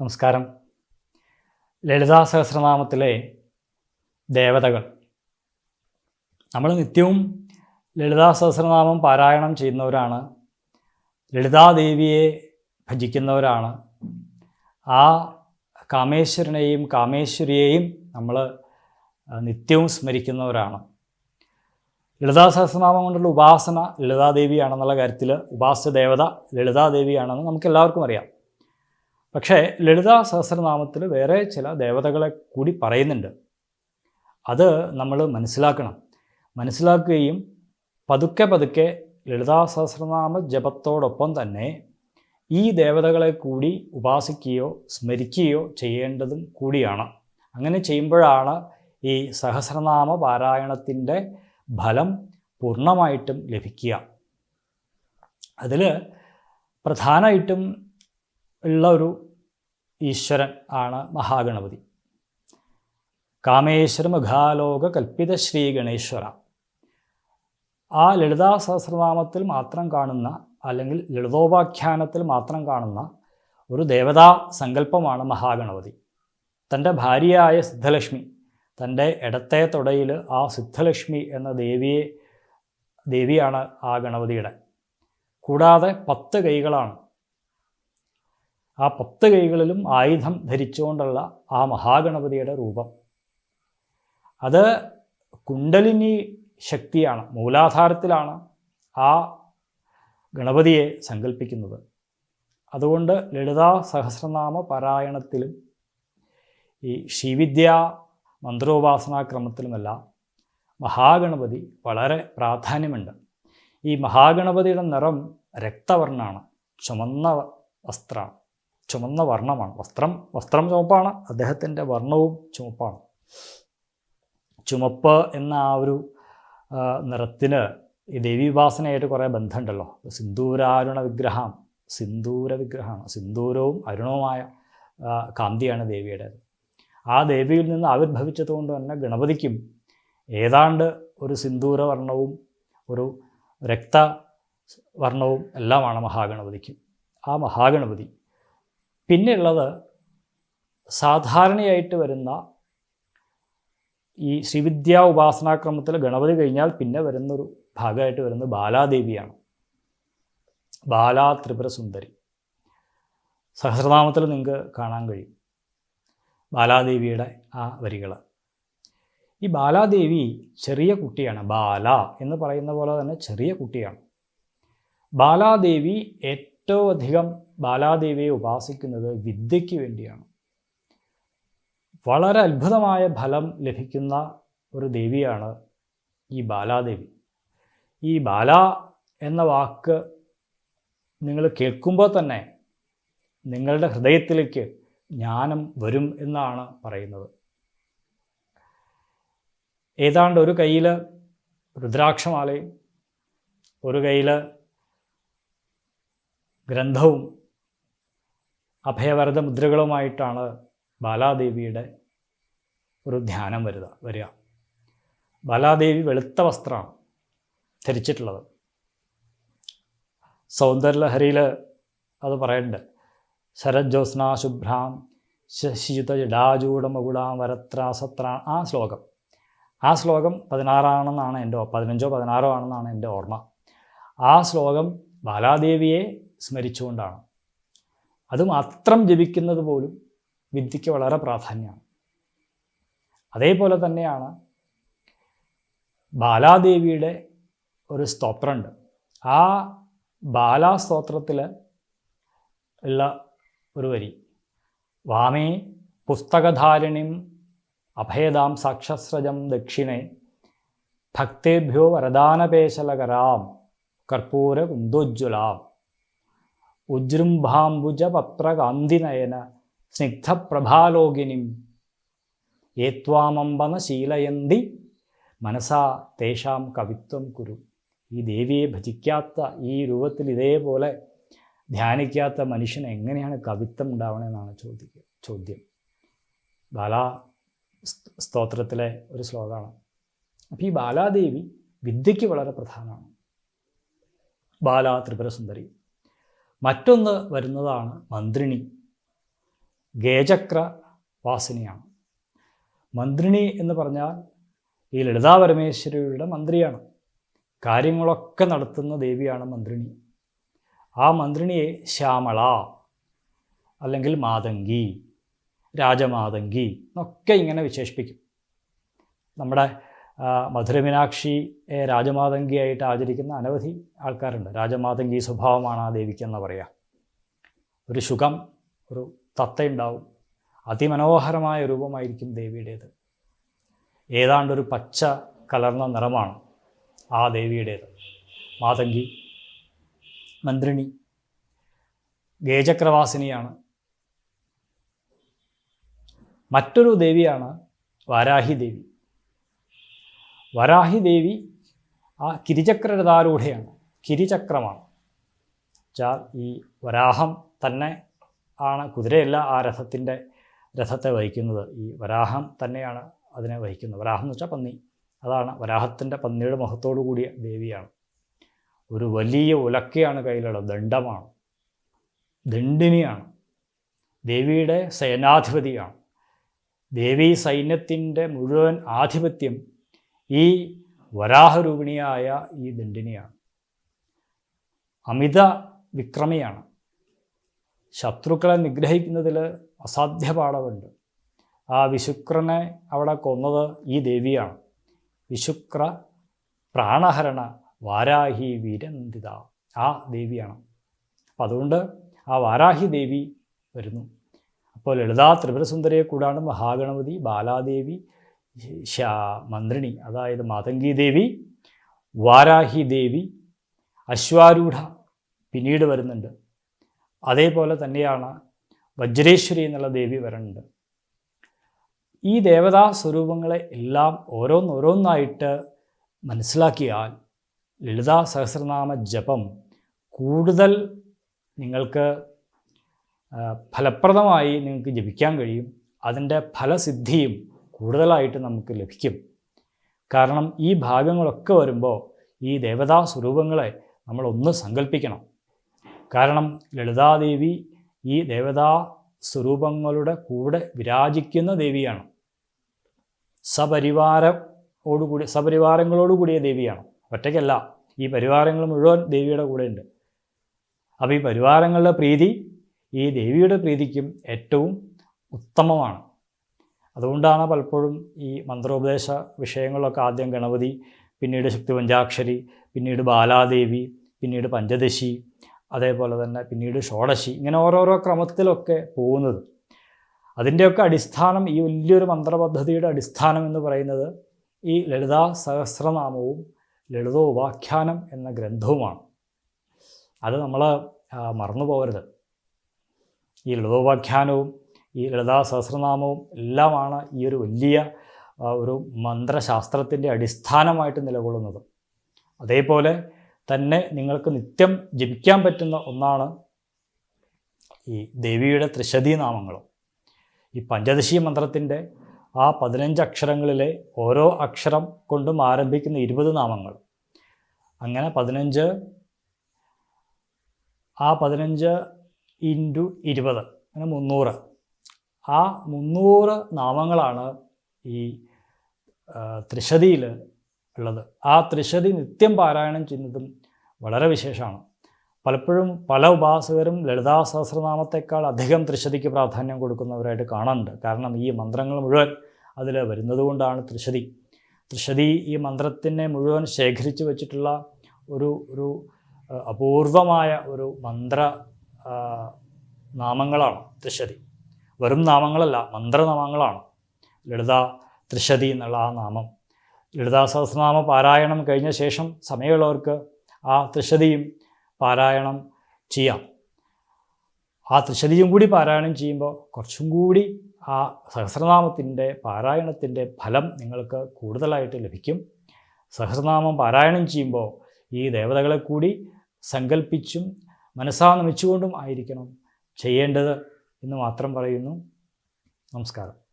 നമസ്കാരം. ലളിതാ സഹസ്രനാമത്തിലെ ദേവതകൾ. നമ്മൾ നിത്യവും ലളിതാ സഹസ്രനാമം പാരായണം ചെയ്യുന്നവരാണ്. ലളിതാദേവിയെ ഭജിക്കുന്നവരാണ്. ആ കാമേശ്വരനെയും കാമേശ്വരിയെയും നമ്മൾ നിത്യവും സ്മരിക്കുന്നവരാണ്. ലളിതാ സഹസ്രനാമം കൊണ്ടുള്ള ഉപാസന ലളിതാദേവിയാണെന്നുള്ള കാര്യത്തിൽ ഉപാസ്യ ദേവത ലളിതാദേവിയാണെന്ന് നമുക്ക് എല്ലാവർക്കും അറിയാം. പക്ഷേ ലളിതാ സഹസ്രനാമത്തിൽ വേറെ ചില ദേവതകളെ കൂടി പറയുന്നുണ്ട്. അത് നമ്മൾ മനസ്സിലാക്കണം. മനസ്സിലാക്കുകയും പതുക്കെ പതുക്കെ ലളിതാ സഹസ്രനാമ ജപത്തോടൊപ്പം തന്നെ ഈ ദേവതകളെ കൂടി ഉപാസിക്കുകയോ സ്മരിക്കുകയോ ചെയ്യേണ്ടതും കൂടിയാണ്. അങ്ങനെ ചെയ്യുമ്പോഴാണ് ഈ സഹസ്രനാമ പാരായണത്തിന്റെ ഫലം പൂർണമായിട്ടും ലഭിക്കുക. അതിൽ പ്രധാനമായിട്ടും ഉള്ള ഒരു ഈശ്വരൻ ആണ് മഹാഗണപതി. കാമേശ്വര മുഖാലോക കൽപ്പിത ശ്രീ ഗണേശ്വര. ആ ലളിതാ സഹസ്രനാമത്തിൽ മാത്രം കാണുന്ന അല്ലെങ്കിൽ ലളിതോപാഖ്യാനത്തിൽ മാത്രം കാണുന്ന ഒരു ദേവതാ സങ്കല്പമാണ് മഹാഗണപതി. തന്റെ ഭാര്യയായ സിദ്ധലക്ഷ്മി തന്റെ ഇടത്തെ തുടയിൽ ആ സിദ്ധലക്ഷ്മി എന്ന ദേവിയെ ദേവിയാണ് ആ ഗണപതിയുടെ. കൂടാതെ പത്ത് കൈകളാണ് ആ പത്ത് കൈകളിലും ആയുധം ധരിച്ചുകൊണ്ടുള്ള ആ മഹാഗണപതിയുടെ രൂപം. അത് കുണ്ടലിനി ശക്തിയാണ് മൂലാധാരത്തിലാണ് ആ ഗണപതിയെ സങ്കല്പിക്കുന്നത് അതുകൊണ്ട് ലളിതാ സഹസ്രനാമ പാരായണത്തിലും ഈ ശ്രീവിദ്യ മന്ത്രോപാസനാക്രമത്തിലുമെല്ലാം മഹാഗണപതി വളരെ പ്രാധാന്യമുണ്ട്. ഈ മഹാഗണപതിയുടെ നിറം രക്തവർണമാണ് ചുമന്ന വസ്ത്രമാണ് ചുമന്ന വർണമാണ്. വസ്ത്രം വസ്ത്രം ചുമപ്പാണ് അദ്ദേഹത്തിന്റെ വർണവും ചുമപ്പാണ്. ചുമപ്പ് എന്ന ആ ഒരു നിറത്തിന് ഈ ദേവീപാസനയായിട്ട് കുറേ ബന്ധമുണ്ടല്ലോ. സിന്ദൂരാരുണ വിഗ്രഹം സിന്ദൂര വിഗ്രഹമാണ്. സിന്ദൂരവും അരുണവുമായ കാന്തിയാണ് ദേവിയുടേത്. ആ ദേവിയിൽ നിന്ന് ആവിർഭവിച്ചതുകൊണ്ട് തന്നെ ഗണപതിക്കും ഏതാണ്ട് ഒരു സിന്ദൂര വർണവും ഒരു രക്ത വർണവും എല്ലാമാണ് മഹാഗണപതിക്ക്. ആ മഹാഗണപതി പിന്നെയുള്ളത് സാധാരണയായിട്ട് വരുന്ന ഈ ശ്രീവിദ്യാ ഉപാസനാക്രമത്തിൽ ഗണപതി കഴിഞ്ഞാൽ പിന്നെ വരുന്നൊരു ഭാഗമായിട്ട് വരുന്നത് ബാലാദേവിയാണ്. ബാലാ ത്രിപുര സുന്ദരി. സഹസ്രനാമത്തിൽ നിങ്ങൾക്ക് കാണാൻ കഴിയും. ബാലാദേവിയുടെ ആ വരികൾ. ഈ ബാലാദേവി ചെറിയ കുട്ടിയാണ്. ബാല എന്ന് പറയുന്ന പോലെ തന്നെ ചെറിയ കുട്ടിയാണ്. ബാലാദേവി ഏറ്റവും അധികം ബാലാദേവിയെ ഉപാസിക്കുന്നത് വിദ്യയ്ക്ക് വേണ്ടിയാണ്. വളരെ അത്ഭുതമായ ഫലം ലഭിക്കുന്ന ഒരു ദേവിയാണ് ഈ ബാലാദേവി. ഈ ബാല എന്ന വാക്ക് നിങ്ങൾ കേൾക്കുമ്പോൾ തന്നെ നിങ്ങളുടെ ഹൃദയത്തിലേക്ക് ജ്ഞാനം വരും എന്നാണ് പറയുന്നത്. ഏതാണ്ട് ഒരു കയ്യിൽ രുദ്രാക്ഷമാലയും ഒരു കയ്യിൽ ഗ്രന്ഥവും അഭയവരത മുദ്രകളുമായിട്ടാണ് ബാലാദേവിയുടെ ഒരു ധ്യാനം വരുക വരിക. ബാലാദേവി വെളുത്ത വസ്ത്രമാണ് ധരിച്ചിട്ടുള്ളത്. സൗന്ദര്യലഹരിയിൽ അത് പറയുന്നുണ്ട് ശരജ്യോത്സ്ന ശുഭ്രാം ശശിയുത ജഡാചൂടമകുടാം വരത്രാസത്ര ആ ശ്ലോകം. ആ ശ്ലോകം പതിനാറാണെന്നാണ് എന്റെ പതിനഞ്ചോ പതിനാറോ ആണെന്നാണ് എന്റെ ഓർമ്മ. ആ ശ്ലോകം ബാലാദേവിയെ സ്മരിച്ചുകൊണ്ടാണ്. അത് മാത്രം ജപിക്കുന്നത് പോലും വിദ്യയ്ക്ക് വളരെ പ്രാധാന്യമാണ്. അതേപോലെ തന്നെയാണ് ബാലാദേവിയുടെ ഒരു സ്തോത്രമുണ്ട്. ആ ബാലാസ്തോത്രത്തിൽ ഉള്ള ഒരു വരി വാമേ പുസ്തകധാരിണിം അഭേദാം സാക്ഷസ്രജം ദക്ഷിണേ ഭക്തേഭ്യോ വരദാനപേശലകരാം കർപ്പൂര കുന്ദോജ്വലാം ഉജൃംഭാംബുജപത്രകാന്തിനയന സ്നിഗ്ധപ്രഭാലോകിനിം ഏത്വാമമ്പന ശീലയന്തി മനസാ തേഷാം കവിത്വം കുരു. ഈ ദേവിയെ ഭജിക്കാത്ത ഈ രൂപത്തിൽ ഇതേപോലെ ധ്യാനിക്കാത്ത മനുഷ്യൻ എങ്ങനെയാണ് കവിത്വം ഉണ്ടാവണമെന്നാണ് ചോദിക്കുക ചോദ്യം. ബാലാ സ്തോത്രത്തിലെ ഒരു ശ്ലോകമാണ് അപ്പോൾ ഈ ബാലാദേവി വിദ്യയ്ക്ക് വളരെ പ്രധാനമാണ്. ബാലാ ത്രിപുര സുന്ദരി മറ്റൊന്ന് വരുന്നതാണ് മന്ത്രിണി. ഗേചക്ര വാസിനിയാണ് മന്ത്രിണി എന്ന് പറഞ്ഞാൽ ഈ ലളിതാ പരമേശ്വരിയുടെ മന്ത്രിയാണ്. കാര്യങ്ങളൊക്കെ നടത്തുന്ന ദേവിയാണ് മന്ത്രിണി. ആ മന്ത്രിണിയെ ശ്യാമള അല്ലെങ്കിൽ മാതങ്കി രാജമാതങ്കി എന്നൊക്കെ ഇങ്ങനെ വിശേഷിപ്പിക്കും. നമ്മുടെ മധുരമീനാക്ഷിയെ രാജമാതങ്കിയായിട്ട് ആചരിക്കുന്ന അനവധി ആൾക്കാരുണ്ട്. രാജമാതങ്കി സ്വഭാവമാണ് ആ ദേവിക്കെന്ന് പറയാം. ഒരു ശുഖം ഒരു തത്തയുണ്ടാവും. അതിമനോഹരമായ രൂപമായിരിക്കും ദേവിയുടേത്. ഏതാണ്ടൊരു പച്ച കലർന്ന നിറമാണ് ആ ദേവിയുടേത്. മാതങ്കി മന്ത്രിണി ഗേജക്രവാസിനിയാണ്. മറ്റൊരു ദേവിയാണ് വാരാഹി ദേവി. വരാഹി ദേവി ആ കിരിചക്രരഥാരൂഢയാണ് കിരിചക്രമാണ്. വെച്ചാൽ ഈ വരാഹം തന്നെ ആണ് കുതിരയല്ല ആ രഥത്തിന്റെ രഥത്തെ വഹിക്കുന്നത്. ഈ വരാഹം തന്നെയാണ് അതിനെ വഹിക്കുന്നത്. വരാഹം എന്ന് വെച്ചാൽ പന്നി. അതാണ് വരാഹത്തിന്റെ പന്നിയുടെ മുഖത്തോടു കൂടിയ ദേവിയാണ്. ഒരു വലിയ ഉലക്കയാണ് കയ്യിലുള്ളത്. ദണ്ഡമാണ്. ദണ്ഡിനിയാണ്. ദേവിയുടെ സേനാധിപതിയാണ്. ദേവി സൈന്യത്തിന്റെ മുഴുവൻ ആധിപത്യം ഈ വരാഹരൂപിണിയായ ഈ ദണ്ഡിനിയാണ്. അമിത വിക്രമിയാണ്. ശത്രുക്കളെ നിഗ്രഹിക്കുന്നതിൽ അസാധ്യ പാടവുണ്ട് ആ വിശുക്രനെ അവിടെ കൊന്നത് ഈ ദേവിയാണ്. വിശുക്ര പ്രാണഹരണ വാരാഹി വീരന്തിത ആ ദേവിയാണ്. അപ്പം അതുകൊണ്ട് ആ വാരാഹി ദേവി വരുന്നു. അപ്പോൾ ലളിതാ ത്രിപുരസുന്ദരിയെ കൂടാണ് മഹാഗണപതി ബാലാദേവി മന്ത്രിണി അതായത് മാതംഗി ദേവി വാരാഹി ദേവി അശ്വാരൂഢ പിന്നീട് വരുന്നുണ്ട്. അതേപോലെ തന്നെയാണ് വജ്രേശ്വരി എന്നുള്ള ദേവി വരുന്നുണ്ട് ഈ ദേവതാ സ്വരൂപങ്ങളെ എല്ലാം ഓരോന്നോരോന്നായിട്ട് മനസ്സിലാക്കിയാൽ ലളിതാ സഹസ്രനാമ ജപം കൂടുതൽ നിങ്ങൾക്ക് ഫലപ്രദമായി നിങ്ങൾക്ക് ജപിക്കാൻ കഴിയും. അതിന്റെ ഫലസിദ്ധിയും കൂടുതലായിട്ട് നമുക്ക് ലഭിക്കും. കാരണം ഈ ഭാഗങ്ങളൊക്കെ വരുമ്പോൾ ഈ ദേവതാ സ്വരൂപങ്ങളെ നമ്മൾ ഒന്ന് സങ്കല്പിക്കണം കാരണം ലളിതാദേവി ഈ ദേവതാ സ്വരൂപങ്ങളുടെ കൂടെ വിരാജിക്കുന്ന ദേവിയാണ്. സപരിവാരോടുകൂടി സപരിവാരങ്ങളോടുകൂടിയ ദേവിയാണ്. ഒറ്റയ്ക്കല്ല ഈ പരിവാരങ്ങൾ മുഴുവൻ ദേവിയുടെ കൂടെയുണ്ട്. അപ്പോൾ ഈ പരിവാരങ്ങളുടെ പ്രീതി ഈ ദേവിയുടെ പ്രീതിക്കും ഏറ്റവും ഉത്തമമാണ്. അതുകൊണ്ടാണ് പലപ്പോഴും ഈ മന്ത്രോപദേശ വിഷയങ്ങളൊക്കെ ആദ്യം ഗണപതി പിന്നീട് ശക്തി പഞ്ചാക്ഷരി പിന്നീട് ബാലാദേവി പിന്നീട് പഞ്ചദശി അതേപോലെ തന്നെ പിന്നീട് ഷോഡശി ഇങ്ങനെ ഓരോരോ ക്രമത്തിലൊക്കെ പോകുന്നത്. അതിന്റെയൊക്കെ അടിസ്ഥാനം ഈ വലിയൊരു മന്ത്രപദ്ധതിയുടെ അടിസ്ഥാനം എന്ന് പറയുന്നത് ഈ ലളിതാ സഹസ്രനാമവും ലളിതോ ലളിതോപാഖ്യാനം എന്ന ഗ്രന്ഥവുമാണ്. അത് നമ്മൾ മറന്നു പോകരുത് ഈ ലളിതോപാഖ്യാനവും ഈ ലളിതാ സഹസ്രനാമവും എല്ലാമാണ് ഈ ഒരു വലിയ ഒരു മന്ത്രശാസ്ത്രത്തിന്റെ അടിസ്ഥാനമായിട്ട് നിലകൊള്ളുന്നത്. അതേപോലെ തന്നെ നിങ്ങൾക്ക് നിത്യം ജപിക്കാൻ പറ്റുന്ന ഒന്നാണ് ഈ ദേവിയുടെ ത്രിശതി നാമങ്ങളും. ഈ പഞ്ചദശി മന്ത്രത്തിന്റെ ആ പതിനഞ്ച് അക്ഷരങ്ങളിലെ ഓരോ അക്ഷരം കൊണ്ടും ആരംഭിക്കുന്ന ഇരുപത് നാമങ്ങൾ. അങ്ങനെ പതിനഞ്ച് ആ പതിനഞ്ച് ഇന്റു ഇരുപത് അങ്ങനെ മുന്നൂറ്. ആ മുന്നൂറ് നാമങ്ങളാണ് ഈ ത്രിശതിയിൽ ഉള്ളത്. ആ ത്രിശതി നിത്യം പാരായണം ചെയ്യുന്നതും വളരെ വിശേഷമാണ്. പലപ്പോഴും പല ഉപാസകരും ലളിതാ സഹസ്രനാമത്തെക്കാൾ അധികം ത്രിശതിക്ക് പ്രാധാന്യം കൊടുക്കുന്നവരായിട്ട് കാണാറുണ്ട്. കാരണം ഈ മന്ത്രങ്ങൾ മുഴുവൻ അതിൽ വരുന്നത് കൊണ്ടാണ് ത്രിശതി. ത്രിശതി ഈ മന്ത്രത്തിനെ മുഴുവൻ ശേഖരിച്ചു വച്ചിട്ടുള്ള ഒരു ഒരു അപൂർവമായ ഒരു മന്ത്ര നാമങ്ങളാണ് ത്രിശതി. വെറും നാമങ്ങളല്ല മന്ത്രനാമങ്ങളാണ്. ലളിത ത്രിശതി എന്നുള്ള ആ നാമം. ലളിതാ സഹസ്രനാമ പാരായണം കഴിഞ്ഞ ശേഷം സമയമുള്ളവർക്ക് ആ ത്രിശതിയും പാരായണം ചെയ്യാം. ആ ത്രിശതിയും കൂടി പാരായണം ചെയ്യുമ്പോൾ കുറച്ചും കൂടി ആ സഹസ്രനാമത്തിന്റെ പാരായണത്തിന്റെ ഫലം നിങ്ങൾക്ക് കൂടുതലായിട്ട് ലഭിക്കും. സഹസ്രനാമം പാരായണം ചെയ്യുമ്പോൾ ഈ ദേവതകളെ കൂടി സങ്കല്പിച്ചും മനസ്സാ നമിച്ചുകൊണ്ടും ആയിരിക്കണം ചെയ്യേണ്ടത്. എന്ന് മാത്രം പറയുന്നു. നമസ്കാരം.